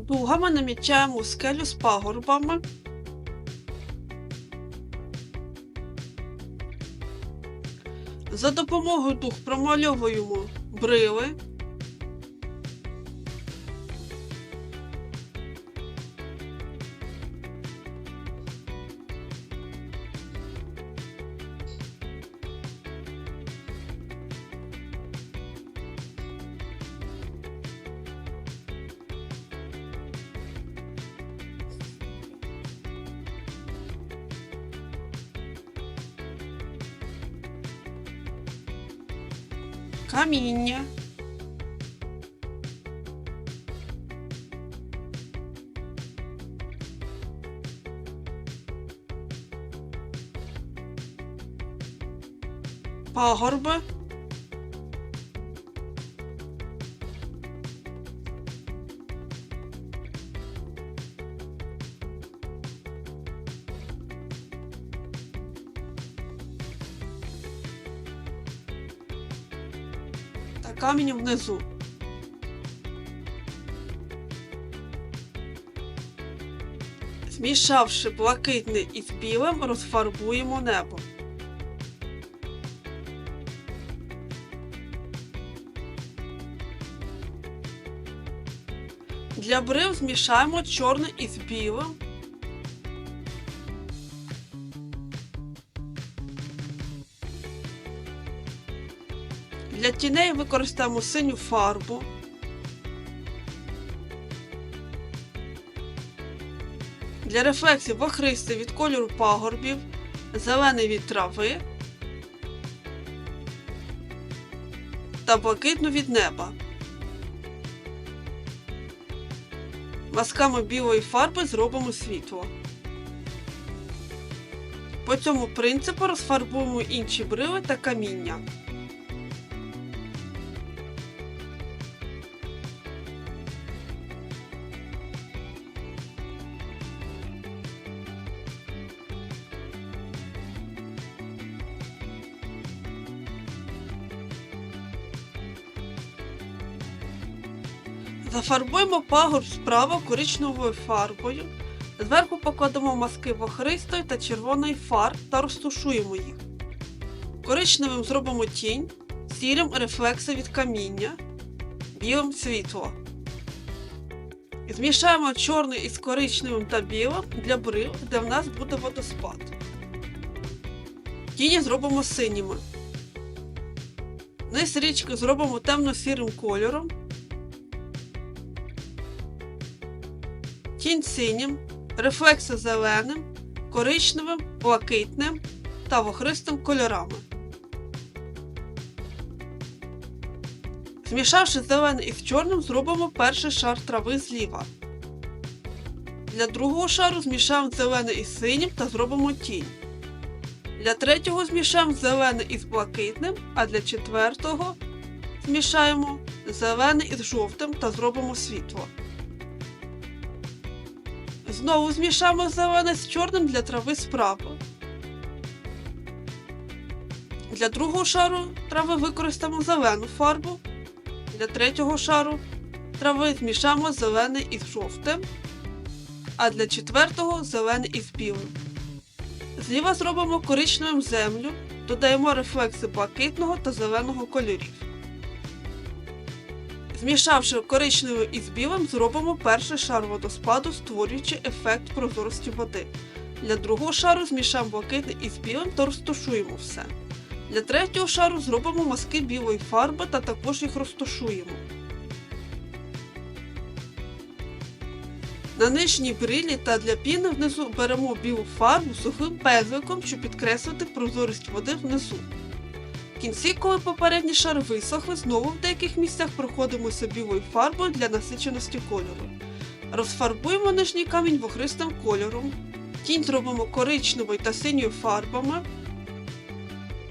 Дугами намічаємо скелю з пагорбами. За допомогою дуг промальовуємо брили. Каміння. Пагорби. Камінь внизу. Змішавши блакитне із білим, розфарбуємо небо. Для брив змішаємо чорне із білим. Для тіней використаємо синю фарбу. Для рефлексів вохристи від кольору пагорбів, зелений від трави та блакитну від неба. Масками білої фарби зробимо світло. По цьому принципу розфарбуємо інші брили та каміння. Зафарбуємо пагорб справа коричневою фарбою. Зверху покладемо маски вохристої та червоної фарб та розтушуємо їх. Коричневим зробимо тінь, сірим рефлекси від каміння, білим світло. Змішаємо чорний із коричневим та білим для брил, де в нас буде водоспад. Тіні зробимо синіми. Низ річки зробимо темно-сірим кольором. Тінь синім, рефлекси зеленим, коричневим, блакитним та вохристим кольорами. Змішавши зелений із чорним, зробимо перший шар трави зліва. Для другого шару змішаємо зелений із синім та зробимо тінь. Для третього змішаємо зелений із блакитним, а для четвертого змішаємо зелений із жовтим та зробимо світло. Знову змішаємо зелене з чорним для трави справа. Для другого шару трави використаємо зелену фарбу. Для третього шару трави змішаємо зелений із жовтим, а для четвертого зелений із білим. Зліва зробимо коричневим землю, додаємо рефлекси блакитного та зеленого кольорів. Змішавши коричневий із білим, зробимо перший шар водоспаду, створюючи ефект прозорості води. Для другого шару змішаємо блакитний із білим та розташуємо все. Для третього шару зробимо маски білої фарби та також їх розташуємо. На нижній брилі та для піни внизу беремо білу фарбу сухим пензликом, щоб підкреслити прозорість води внизу. В кінці, коли попередні шари висохли, знову в деяких місцях проходимося білою фарбою для насиченості кольору. Розфарбуємо нижній камінь вохристим кольором. Тінь зробимо коричневою та синьою фарбами,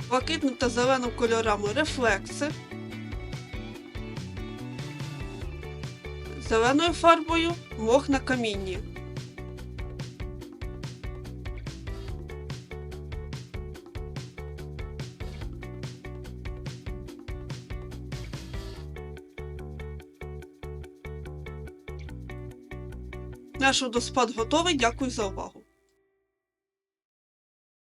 блакитним та зеленим кольорами рефлекси, зеленою фарбою мох на камінні. Наш водоспад готовий. Дякую за увагу.